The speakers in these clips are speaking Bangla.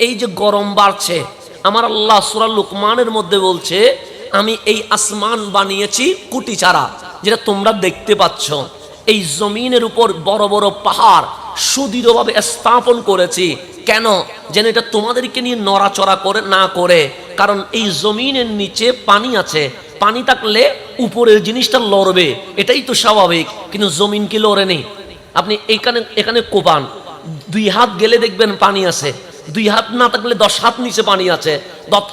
এই যে গরম বাড়ছে, আমার আল্লাহ সুরা লুকমানের মধ্যে বলছে, আমি এই আসমান বানিয়েছি কুটি চারা, যেটা তোমরা দেখতে পাচ্ছ। এই জমিনের উপর বড় বড় পাহাড় সুদৃঢ়ভাবে স্থাপন করেছি। কেন? যেন এটা তোমাদেরকে নিয়ে নড়াচড়া করে না করে। কারণ এই জমিনের নিচে পানি আছে। পানি থাকলে উপরের জিনিসটা লড়বে। এটাই তো স্বাভাবিক। কিন্তু জমিন কি লড়ে নেই আপনি এখানে এখানে কোপান। দুই হাত গেলে দেখবেন পানি আছে। দুই হাত না থাকলে দশ হাত নিচে পানি আছে।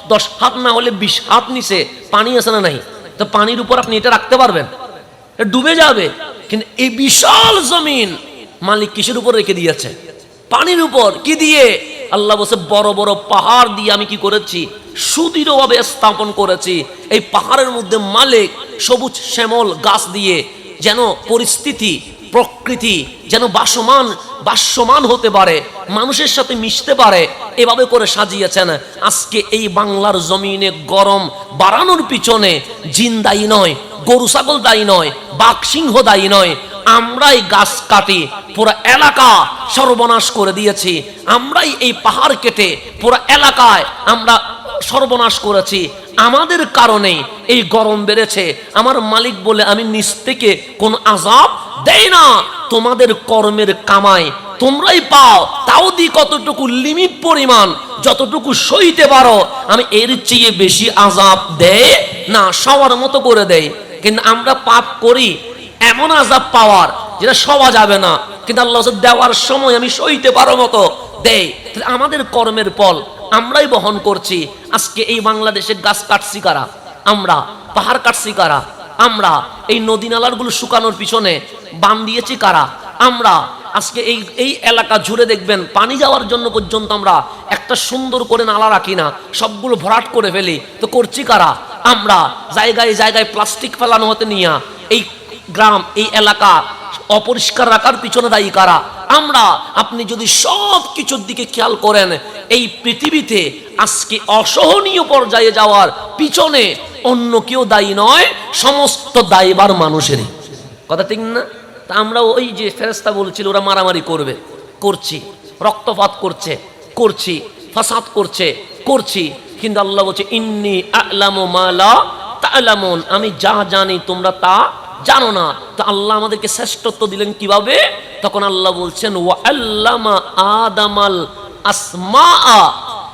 দশ- হাত না হলে বিশ হাত নিচে পানি আছে না নাই? তো পানির উপর আপনি এটা রাখতে পারবেন। ডুবে যাবে। কিন্তু এই বিশাল জমিন মালিক কিসের উপর রেখে দিয়েছে? পানির উপর। কি দিয়ে? আল্লাহ বসে বড় বড় পাহাড় দিয়ে আমি কি করেছি? সুদৃঢ়ভাবে স্থাপন করেছি। এই পাহাড়ের মধ্যে মালিক সবুজ শ্যামল গাছ দিয়ে যেন পরিস্থিতি প্রকৃতি যেন বাসমান বাসমান হতে পারে, মানুষের সাথে মিশতে পারে, এভাবে করে সাজিয়েছেন। আজকে এই বাংলার জমিনে গরম বাড়ানোর পিছনে জিন দায়ী নয়, গরু ছাগল দায়ী নয়, বাঘ, সিংহ দায়ী নয়। আমরাই গাছ কাটি, পুরো এলাকা সর্বনাশ করে দিয়েছি। আমরাই এই পাহাড় কেটে পুরো এলাকায় আমরা সর্বনাশ করেছি। আমাদের কারণে এই গরম বেড়েছে। আমার মালিক বলে আমি নিচ থেকে কোন আজাব দেই না। তোমাদের কর্মের কামাই তোমরাই পাও। তাও দি কতটুকু লিমিট পরিমাণ, যতটুকু সইতে পারো। আমি এর চেয়ে বেশি আজাব দেয় না, সবার মতো করে দেয়। কিন্তু আমরা পাপ করি, এমন আজাব পাওয়ার যেটা সওয়া যাবে না। কিন্তু আল্লাহ দেওয়ার সময় আমি সইতে পারো মতো দেয়। আমাদের কর্মের ফল আমরাই বহন করছি। আজকে এই বাংলাদেশে গাছ কাটছি কারা? আমরা, পাহাড় কাটছি কারা? আমরা, এই নদী নালাগুলো শুকানোর পিছনে বান দিয়েছি কারা? আমরা। আজকে এই এই এলাকা জুড়ে দেখবেন, পানি যাওয়ার জন্য পর্যন্ত আমরা একটা সুন্দর করে নালা রাখি না, সবগুলো ভরাট করে ফেলি। তো করছি কারা? আমরা জায়গায় জায়গায় প্লাস্টিক ফেলানো হতে নিয়ে এই গ্রাম, এই এলাকা অপরিষ্কার রাখার পিছনে দায়ী কারা? আমরা, আপনি যদি সব কিছুর দিকে খেয়াল করেন, এই পৃথিবীতে আজকে অসহনীয় পর্যায়ে যাওয়ার পিছনে অন্য কেউ দায়ী নয়, সমস্ত দায়ীবার মানুষেরই। কথা ঠিক না? তা আমরা ওই যে ফেরেস্তা বলছিল, ওরা মারামারি করবে। করছি। রক্তপাত করছে, করছি। ফাসাদ করছে, করছি। কিন্তু আল্লাহ বলছে, ইন্নি আলামু মালা তালামুন। আমি যা জানি তোমরা তা জানো না। তো আল্লাহ আমাদেরকে শ্রেষ্ঠত্ব দিলেন কীভাবে? তখন আল্লাহ বলছেন ওয়া আল্লামা আদামাল আসমা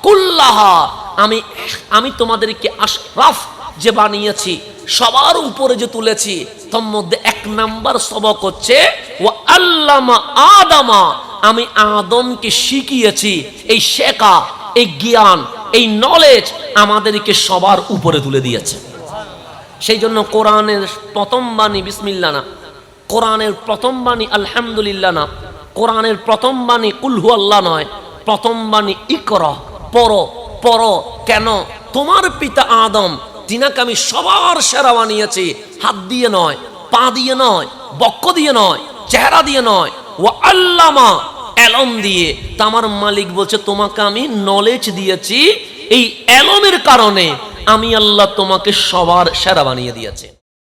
কুল্লাহা। আমি আমি তোমাদেরকে আশরাফ যে বানিয়েছি সবার উপরে যে তুলেছি, তোর মধ্যে এক নাম্বার সবক হচ্ছে ও আল্লামা আদামা আমি আদমকে শিখিয়েছি, এই শেখা, এই জ্ঞান, এই নলেজ আমাদেরকে সবার উপরে তুলে দিয়েছে। সেই জন্য কোরআনের প্রথম বাণী বিসমিল্লা না। কোরআনের প্রথম বাণী, আলহামদুলিল্লাহ না। কোরআনের প্রথম বাণী কুলহু আল্লাহ নয়। প্রথম বাণী, ইকর পর পর কেন? তোমার পিতা আদম তিনাকে আমি সবার সেরা বানিয়েছি। হাত দিয়ে নয়, পা দিয়ে নয় বক্ক দিয়ে নয়, চেহারা দিয়ে নয়। ও আল্লামা অ্যালম দিয়ে। তা আমার মালিক বলছে, তোমাকে আমি নলেজ দিয়েছি। এই অ্যালমের কারণে আমি আল্লাহ তোমাকে সবার সেরা বানিয়ে দিয়েছে।